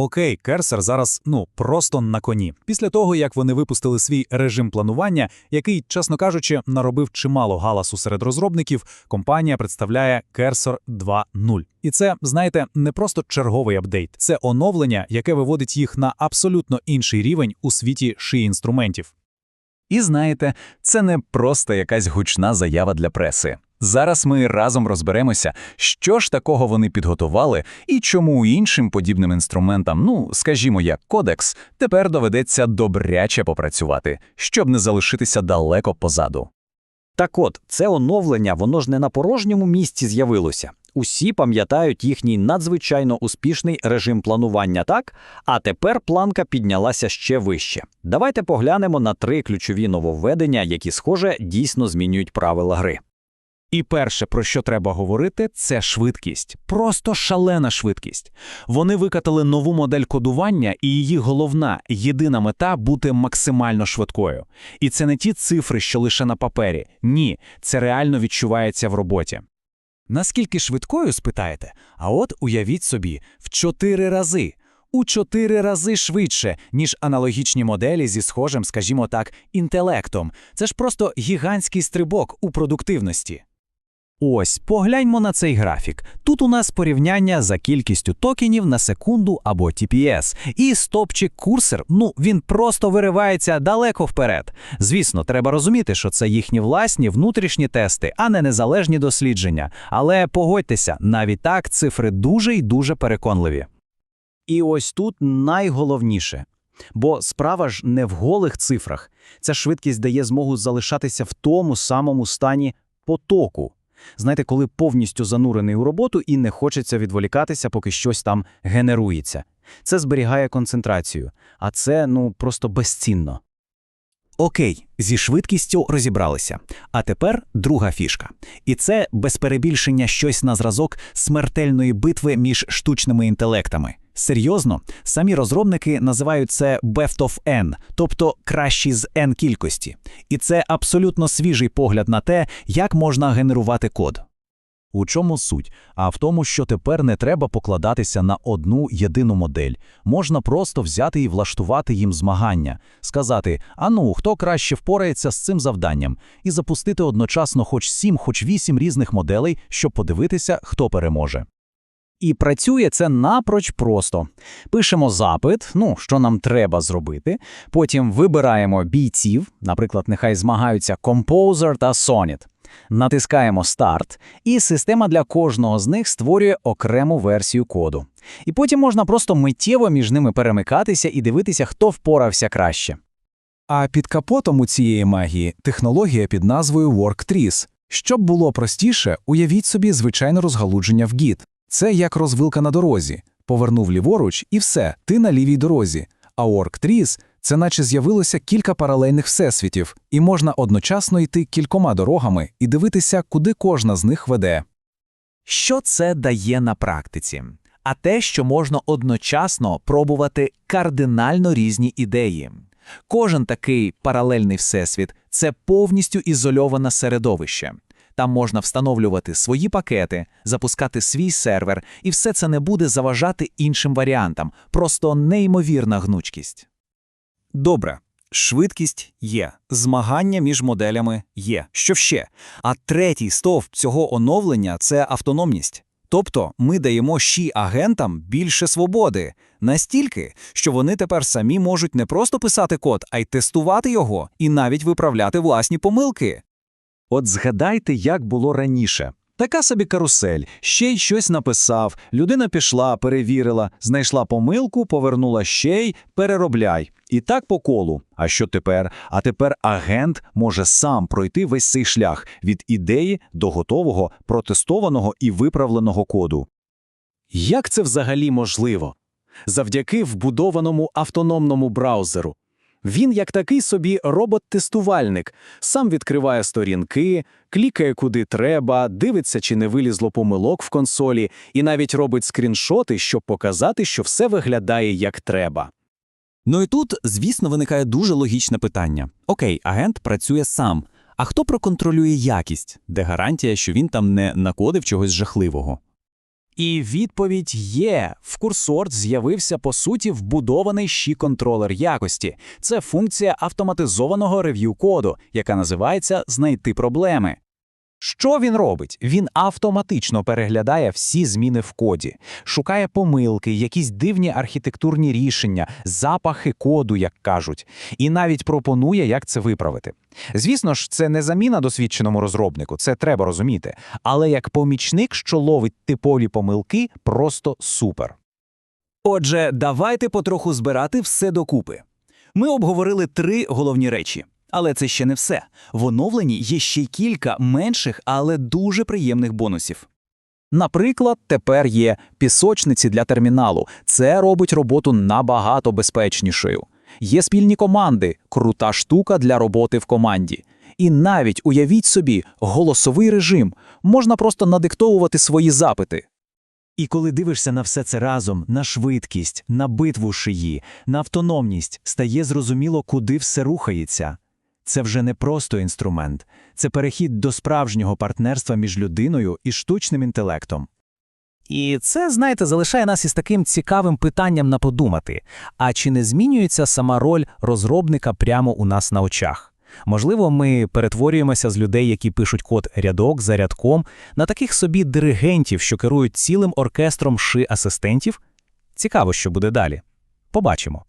Окей, Керсер зараз ну просто на коні. Після того, як вони випустили свій режим планування, який, чесно кажучи, наробив чимало галасу серед розробників, компанія представляє Керсер 2.0. І це, знаєте, не просто черговий апдейт, це оновлення, яке виводить їх на абсолютно інший рівень у світі шиї інструментів. І знаєте, це не просто якась гучна заява для преси. Зараз ми разом розберемося, що ж такого вони підготували і чому іншим подібним інструментам, ну скажімо, як кодекс, тепер доведеться добряче попрацювати, щоб не залишитися далеко позаду. Так от, це оновлення, воно ж не на порожньому місці з'явилося. Усі пам'ятають їхній надзвичайно успішний режим планування, так? А тепер планка піднялася ще вище. Давайте поглянемо на три ключові нововведення, які, схоже, дійсно змінюють правила гри. І перше, про що треба говорити, це швидкість. Просто шалена швидкість. Вони викатали нову модель кодування, і її головна, єдина мета бути максимально швидкою. І це не ті цифри, що лише на папері. Ні, це реально відчувається в роботі. Наскільки швидкою, спитаєте? А от уявіть собі, в чотири рази. У чотири рази швидше, ніж аналогічні моделі зі схожим, скажімо так, інтелектом. Це ж просто гігантський стрибок у продуктивності. Ось, погляньмо на цей графік. Тут у нас порівняння за кількістю токенів на секунду або TPS. І стопчик курсор, ну він просто виривається далеко вперед. Звісно, треба розуміти, що це їхні власні внутрішні тести, а не незалежні дослідження. Але погодьтеся, навіть так цифри дуже і дуже переконливі. І ось тут найголовніше. Бо справа ж не в голих цифрах. Ця швидкість дає змогу залишатися в тому самому стані потоку. Знаєте, коли повністю занурений у роботу і не хочеться відволікатися, поки щось там генерується. Це зберігає концентрацію, а це ну просто безцінно. Окей, зі швидкістю розібралися. А тепер друга фішка. І це без перебільшення щось на зразок смертельної битви між штучними інтелектами. Серйозно, самі розробники називають це best of n, тобто кращі з n кількості. І це абсолютно свіжий погляд на те, як можна генерувати код. У чому суть? А в тому, що тепер не треба покладатися на одну єдину модель. Можна просто взяти і влаштувати їм змагання, сказати: ану, хто краще впорається з цим завданням, і запустити одночасно хоч сім, хоч вісім різних моделей, щоб подивитися, хто переможе. І працює це напроч просто. Пишемо запит, ну, що нам треба зробити. Потім вибираємо бійців, наприклад, нехай змагаються Composer та Sonnet. Натискаємо Старт, і система для кожного з них створює окрему версію коду. І потім можна просто миттєво між ними перемикатися і дивитися, хто впорався краще. А під капотом у цієї магії технологія під назвою WorkTrees. Щоб було простіше, уявіть собі звичайне розгалудження в Git. Це як розвилка на дорозі. Повернув ліворуч і все, ти на лівій дорозі. А WorkTrees – це наче з'явилося кілька паралельних всесвітів, і можна одночасно йти кількома дорогами і дивитися, куди кожна з них веде. Що це дає на практиці? А те, що можна одночасно пробувати кардинально різні ідеї. Кожен такий паралельний всесвіт це повністю ізольоване середовище. Там можна встановлювати свої пакети, запускати свій сервер, і все це не буде заважати іншим варіантам, просто неймовірна гнучкість. Добре, швидкість є, змагання між моделями є. Що ще? А третій стовп цього оновлення це автономність. Тобто ми даємо ші агентам більше свободи, настільки, що вони тепер самі можуть не просто писати код, а й тестувати його і навіть виправляти власні помилки. От згадайте, як було раніше. Така собі карусель, ще й щось написав, людина пішла, перевірила, знайшла помилку, повернула ще й переробляй. І так по колу. А що тепер? А тепер агент може сам пройти весь цей шлях від ідеї до готового, протестованого і виправленого коду. Як це взагалі можливо? Завдяки вбудованому автономному браузеру. Він, як такий собі робот-тестувальник, сам відкриває сторінки, клікає куди треба, дивиться, чи не вилізло помилок в консолі, і навіть робить скріншоти, щоб показати, що все виглядає як треба. Ну і тут, звісно, виникає дуже логічне питання: Окей, агент працює сам. А хто проконтролює якість, де гарантія, що він там не накодив чогось жахливого? І відповідь є. В курсорт з'явився, по суті, вбудований щі-контролер якості. Це функція автоматизованого рев'ю коду, яка називається «знайти проблеми». Що він робить? Він автоматично переглядає всі зміни в коді, шукає помилки, якісь дивні архітектурні рішення, запахи коду, як кажуть, і навіть пропонує, як це виправити. Звісно ж, це не заміна досвідченому розробнику, це треба розуміти. Але як помічник, що ловить типові помилки, просто супер. Отже, давайте потроху збирати все докупи. Ми обговорили три головні речі. Але це ще не все. В оновленні є ще кілька менших, але дуже приємних бонусів. Наприклад, тепер є пісочниці для терміналу. Це робить роботу набагато безпечнішою. Є спільні команди, крута штука для роботи в команді. І навіть уявіть собі, голосовий режим можна просто надиктовувати свої запити. І коли дивишся на все це разом, на швидкість, на битву шиї, на автономність, стає зрозуміло, куди все рухається. Це вже не просто інструмент, це перехід до справжнього партнерства між людиною і штучним інтелектом. І це, знаєте, залишає нас із таким цікавим питанням на подумати: а чи не змінюється сама роль розробника прямо у нас на очах? Можливо, ми перетворюємося з людей, які пишуть код рядок за рядком, на таких собі диригентів, що керують цілим оркестром ши асистентів? Цікаво, що буде далі. Побачимо.